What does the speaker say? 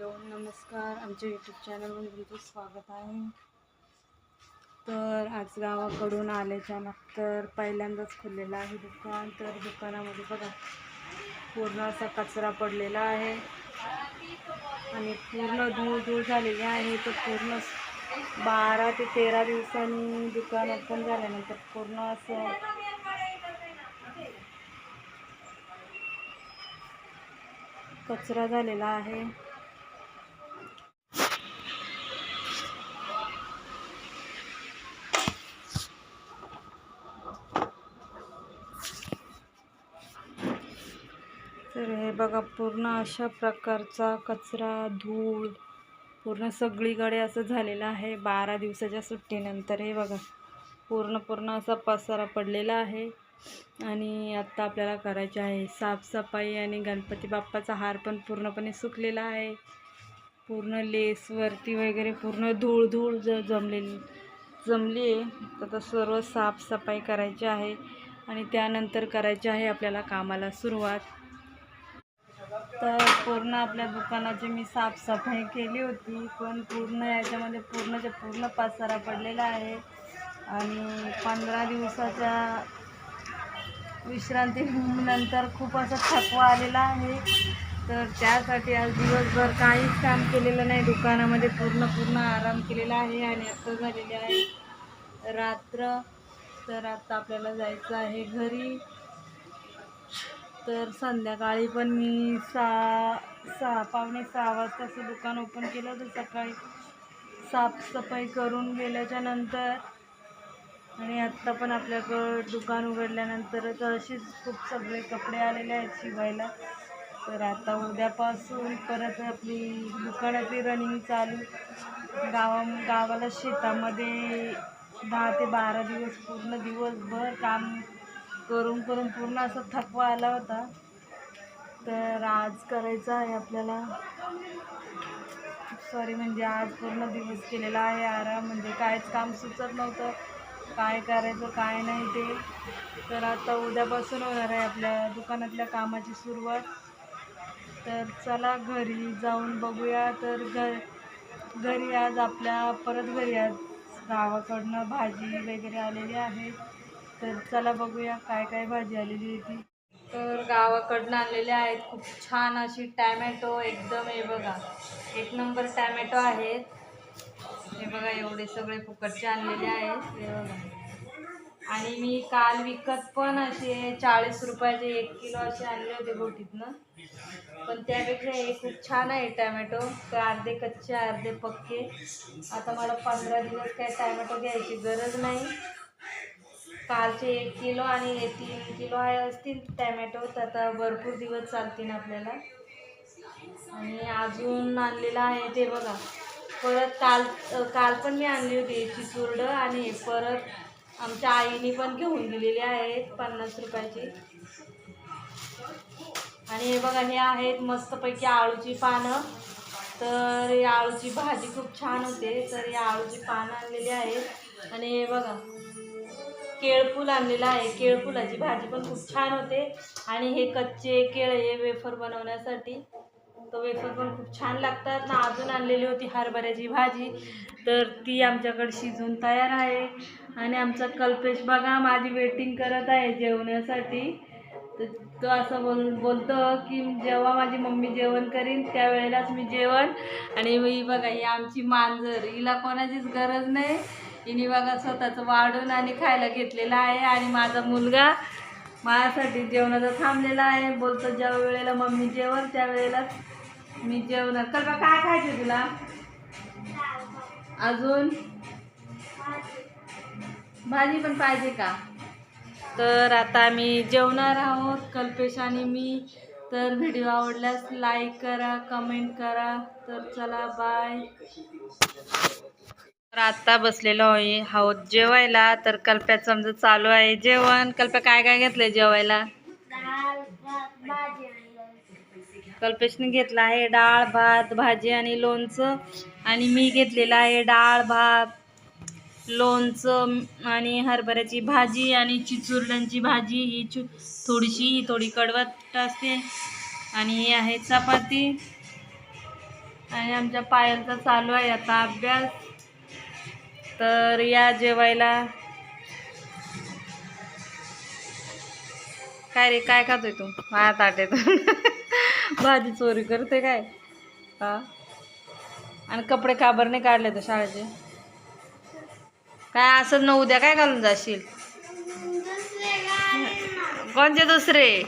Hello नमस्कार. आमच्या YouTube चॅनलमध्ये तुमचं स्वागत आहे. तर आज गावाकडून आल्याच्यानंतर पहिल्यांदाच खुललेलं आहे दुकान. तर दुकानामध्ये बघा पूर्ण असा कचरा पडलेला आहे. आणि पूर्ण धूळ धूळ झालेली आहे. तर पूर्ण बारा ते तेरा दिवसांनी दुकान ओपन झाल्यानंतर पूर्ण असं कचरा झालेला आहे. तर हे बघा पूर्ण अशा प्रकारचा कचरा धूळ पूर्ण सगळीकडे असं झालेलं आहे. बारा दिवसाच्या सुट्टीनंतर हे बघा पूर्ण पूर्ण असा पसारा पडलेला आहे. आणि आत्ता आपल्याला करायचे आहे साफसफाई आणि गणपती बाप्पाचा हार पण पूर्णपणे सुकलेला आहे. पूर्ण लेसवरती वगैरे पूर्ण धूळ धूळ ज जमलेली जमली आहे. तर आता सर्व साफसफाई करायची आहे आणि त्यानंतर करायची आहे आपल्याला कामाला सुरुवात. तर पूर्ण आपल्या दुकानाची मी साफसफाई केली होती. पण पूर्ण याच्यामध्ये पूर्णच्या पूर्ण पासारा पडलेला आहे. आणि पंधरा दिवसाच्या विश्रांतीनंतर खूप असा थकवा आलेला आहे. तर त्यासाठी आज दिवसभर काहीच काम केलेलं नाही. दुकानामध्ये पूर्ण पूर्ण आराम केलेला आहे आणि आता झालेली आहे रात्र. तर आता आपल्याला जायचं आहे घरी. तर संध्याकाळी पण मी सहा सहा पावणे सहा वाजता असं दुकान ओपन केलं तर सकाळी साफसफाई करून गेल्याच्यानंतर आणि आत्ता पण आपल्याकडं दुकान उघडल्यानंतर तर अशीच खूप सगळे कपडे आलेले आहेत शिवायला. तर आता उद्यापासून परत आपली दुकानाची रनिंग चालू. गावा गावाला शेतामध्ये दहा ते बारा दिवस पूर्ण दिवसभर काम करून करून पूर्ण असा थकवा आला होता. तर आज करायचं आहे आपल्याला. सॉरी म्हणजे आज पूर्ण दिवस केलेला आहे आराम म्हणजे कायच काम सुचत नव्हतं. काय करायचं काय नाही ते. तर आता उद्यापासून होणार आहे आपल्या दुकानातल्या कामाची सुरुवात. तर चला घरी जाऊन बघूया. तर घर घरी आज आपल्या परत घरी आज गावाकडनं भाजी वगैरे आलेली आहे. तर चला बघूया काय काय भाजी आलेली आहे ती. तर गावाकडनं आणलेल्या आहेत खूप छान अशी टॅमॅटो एकदम हे बघा. एक नंबर टॅमॅटो आहेत. हे बघा एवढे सगळे फुकटचे आणलेले आहेत हे बघा. आणि मी काल विकत पण असे चाळीस रुपयाचे एक किलो असे आणले होते गोटीतनं पण त्यापेक्षा हे खूप छान आहे टॅमॅटो. तर अर्धे कच्चे अर्धे पक्के. आता मला पंधरा दिवस काय टॅमॅटो घ्यायची गरज नाही. कालचे एक किलो आणि हे तीन किलो आहे असतील टॅमॅटो तर आता भरपूर दिवस चालतील आपल्याला. आणि अजून आणलेलं आहे ते बघा. परत काल काल पण मी आणली होती याची चुरडं आणि परत आमच्या आईने पण घेऊन दिलेली आहेत पन्नास रुपयाची. आणि हे बघा हे आहेत मस्तपैकी आळूची पानं. तर या आळूची भाजी खूप छान होते तर या आळूची पानं आणलेली आहेत. आणि हे बघा केळफूल आणलेला आहे. केळफुलाची भाजी पण खूप छान होते. आणि हे कच्चे केळ हे वेफर बनवण्यासाठी. तो वेफर पण खूप छान लागतात. ना अजून आणलेली होती हरभऱ्याची भाजी. तर ती आमच्याकडे शिजून तयार आहे. आणि आमचा कल्पेश बघा माझी वेटिंग करत आहे जेवण्यासाठी. तर तो असं बोल बोलतो की जेव्हा माझी मम्मी जेवण करीन त्यावेळेलाच मी जेवण. आणि ही बघा ही आमची मांजर. हिला कोणाचीच गरज नाही. तिने बघा स्वतःचं वाढून आणि खायला घेतलेलं आहे आणि माझा मुलगा माझ्यासाठी जेवणाचा थांबलेला आहे. बोलतो ज्या वेळेला मम्मी जेवण त्यावेळेलाच मी जेवणार कल्पा काय खायचं तुला? अजून? भाजी पण पाहिजे का? तर आता आम्ही जेवणार आहोत कल्पेश आणि मी. तर व्हिडिओ आवडल्यास लाईक करा कमेंट करा. तर चला बाय. तर आता बसलेलो आहे. आहोत जेवायला. तर कल्प्यात समजा चालू आहे जेवण. कल्प्या काय काय घेतलंय जेवायला? कल्पेशने घेतला आहे डाळ भात भाजी आणि लोणचं. आणि मी घेतलेलं आहे डाळ भात लोणचं आणि हरभऱ्याची भाजी आणि चिचुरड्यांची भाजी. ही चु थोडीशी ही थोडी कडवट असते. आणि ही आहे चपाती. आणि आमच्या पायलचा चालू आहे आता अभ्यास. तर या जेवायला. काय रे काय खातोय तू? माझ्या ताटेत. भाजी चोरी करते काय? हा? आणि कपडे काबर नाही काढले तर शाळेचे. काय असं न उद्या काय घालून जाशील? कोणते दुसरे?